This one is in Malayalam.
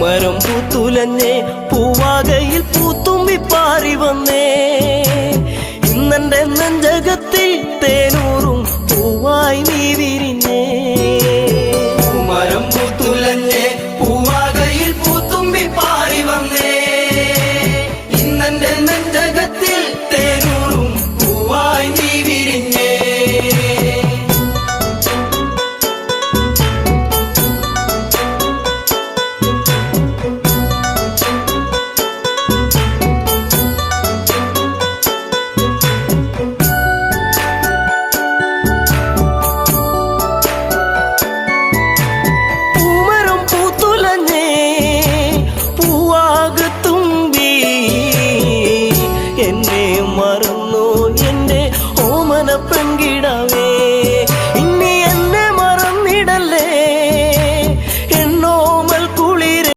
പൂമരം പൂത്തുലഞ്ഞേ പൂവാകയിൽ പൂത്തുമ്പി പാറി വന്നേ മറന്നു? എന്റെ ഓമന പെൺകിടാവേ